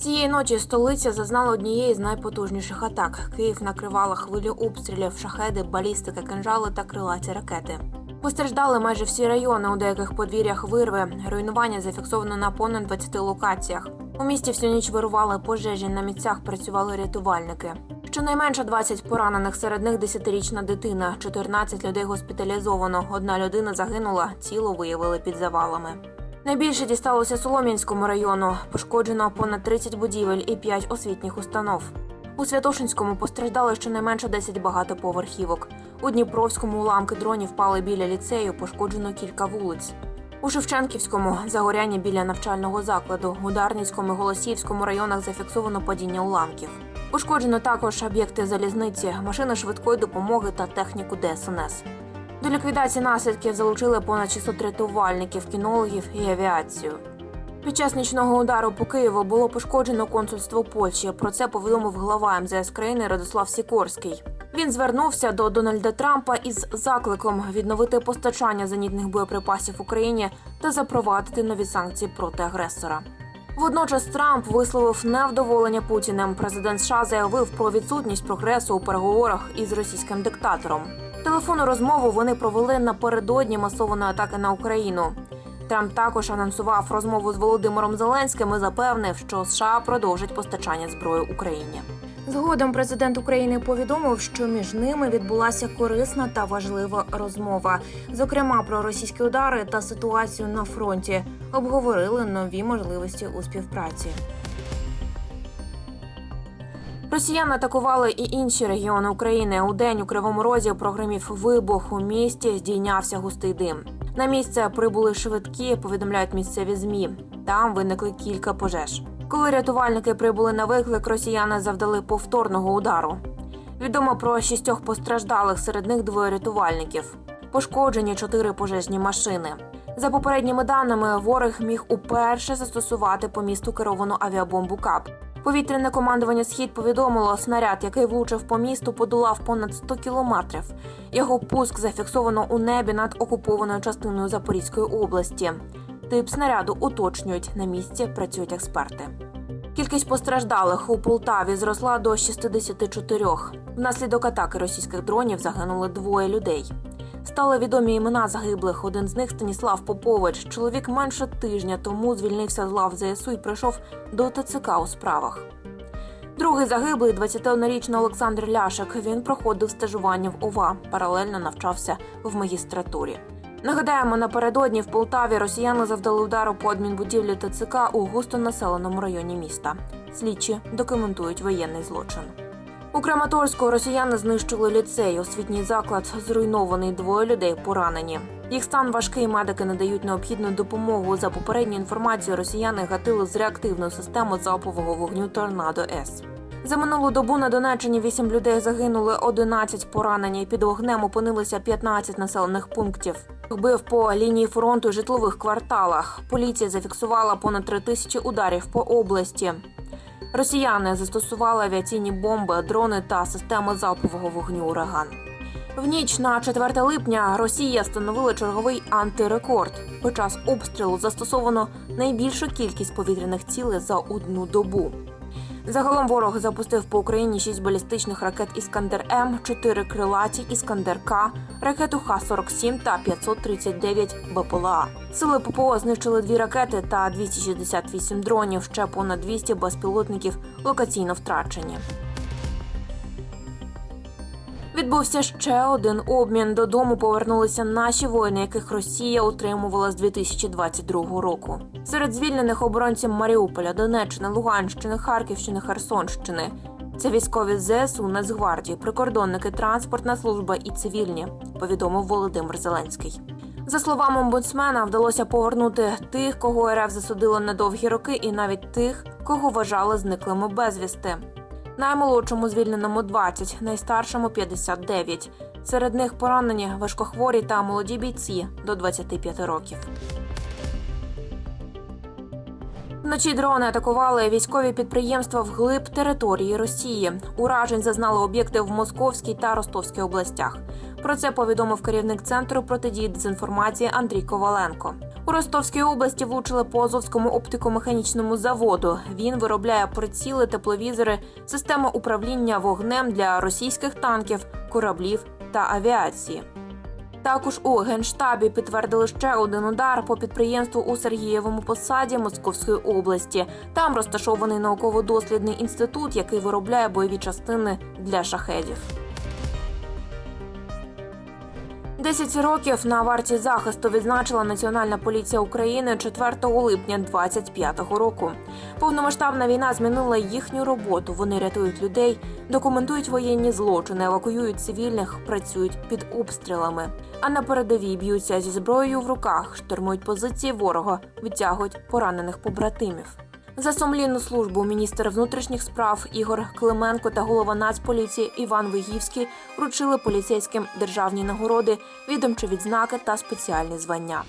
Цієї ночі столиця зазнала однієї з найпотужніших атак. Київ накривала хвилю обстрілів, шахеди, балістика, кинжали та крилаті ракети. Постраждали майже всі райони, у деяких подвір'ях вирви. Руйнування зафіксовано на понад 20 локаціях. У місті всю ніч вирували пожежі. На місцях працювали рятувальники. Щонайменше 20 поранених, серед них 10-річна дитина, 14 людей госпіталізовано. Одна людина загинула, тіло виявили під завалами. Найбільше дісталося Солом'янському району. Пошкоджено понад 30 будівель і 5 освітніх установ. У Святошинському постраждали щонайменше 10 багатоповерхівок. У Дніпровському уламки дронів впали біля ліцею, пошкоджено кілька вулиць. У Шевченківському загоряння біля навчального закладу, у Дарницькому і Голосіївському районах зафіксовано падіння уламків. Пошкоджено також об'єкти залізниці, машини швидкої допомоги та техніку ДСНС. До ліквідації наслідків залучили понад 600 рятувальників, кінологів і авіацію. Під час нічного удару по Києву було пошкоджено консульство Польщі. Про це повідомив глава МЗС країни Радослав Сікорський. Він звернувся до Дональда Трампа із закликом відновити постачання зенітних боєприпасів Україні та запровадити нові санкції проти агресора. Водночас Трамп висловив невдоволення Путіним. Президент США заявив про відсутність прогресу у переговорах із російським диктатором. Телефонну розмову вони провели напередодні масованої атаки на Україну. Трамп також анонсував розмову з Володимиром Зеленським і запевнив, що США продовжать постачання зброї Україні. Згодом президент України повідомив, що між ними відбулася корисна та важлива розмова, зокрема про російські удари та ситуацію на фронті. Обговорили нові можливості у співпраці. Росіяни атакували і інші регіони України. У день у Кривому Розі прогримів вибух у місті, здійнявся густий дим. На місце прибули швидкі, повідомляють місцеві змі. Там виникли кілька пожеж. Коли рятувальники прибули на виклик, росіяни завдали повторного удару. Відомо про шістьох постраждалих, серед них двоє рятувальників. Пошкоджені чотири пожежні машини. За попередніми даними, ворог міг уперше застосувати по місту керовану авіабомбу КАП. Повітряне командування Схід повідомило, снаряд, який влучив по місту, подолав понад 100 кілометрів. Його пуск зафіксовано у небі над окупованою частиною Запорізької області. Тип снаряду уточнюють на місці. Працюють експерти. Кількість постраждалих у Полтаві зросла до 64. Внаслідок атаки російських дронів загинули двоє людей. Стали відомі імена загиблих. Один з них Станіслав Попович. Чоловік менше тижня тому звільнився з лав ЗСУ і прийшов до ТЦК у справах. Другий загиблий 21-річний Олександр Ляшик. Він проходив стажування в ОВА, паралельно навчався в магістратурі. Нагадаємо, напередодні в Полтаві росіяни завдали удару по адмінбудівлі ТЦК у густонаселеному районі міста. Слідчі документують воєнний злочин. У Краматорську росіяни знищили ліцей. Освітній заклад зруйнований двоє людей поранені. Їх стан важкий. Медики надають необхідну допомогу. За попередньою інформацією, росіяни гатили з реактивної системи залпового вогню Торнадо С. За минулу добу на Донеччині 8 людей загинули, 11 поранені. Під вогнем опинилися 15 населених пунктів. Бив по лінії фронту житлових кварталах. Поліція зафіксувала понад 3 тисячі ударів по області. Росіяни застосували авіаційні бомби, дрони та системи залпового вогню ураган. В ніч на 4 липня Росія встановила черговий антирекорд. Під час обстрілу застосовано найбільшу кількість повітряних цілей за одну добу. Загалом ворог запустив по Україні 6 балістичних ракет Іскандер М, 4 крилаті Іскандер К, ракету Х-47 та 539 БПЛА. Сили ППО знищили дві ракети та 268 дронів. Ще понад 200 безпілотників локаційно втрачені. Відбувся ще один обмін. Додому повернулися наші воїни, яких Росія утримувала з 2022 року. Серед звільнених оборонців Маріуполя, Донеччини, Луганщини, Харківщини, Херсонщини. Це військові ЗСУ, Нацгвардії, прикордонники, транспортна служба і цивільні, повідомив Володимир Зеленський. За словами омбудсмена, вдалося повернути тих, кого РФ засудило на довгі роки, і навіть тих, кого вважали зниклими безвісти. Наймолодшому звільненому 20, найстаршому 59. Серед них поранені важкохворі та молоді бійці до 25 років. Вночі дрони атакували військові підприємства вглиб території Росії. Уражень зазнали об'єкти в Московській та Ростовській областях. Про це повідомив керівник центру протидії дезінформації Андрій Коваленко. У Ростовській області влучили по Азовському оптико-механічному заводу. Він виробляє приціли, тепловізори, системи управління вогнем для російських танків, кораблів та авіації. Також у генштабі підтвердили ще один удар по підприємству у Сергієвому посаді Московської області. Там розташований науково-дослідний інститут, який виробляє бойові частини для шахедів. 10 років на варті захисту відзначила Національна поліція України 4 липня 2025 року. Повномасштабна війна змінила їхню роботу. Вони рятують людей, документують воєнні злочини, евакуюють цивільних, працюють під обстрілами. А на передовій б'ються зі зброєю в руках, штурмують позиції ворога, витягують поранених побратимів. За сумлінну службу міністр внутрішніх справ Ігор Клименко та голова Нацполіції Іван Вигівський вручили поліцейським державні нагороди, відомчі відзнаки та спеціальні звання.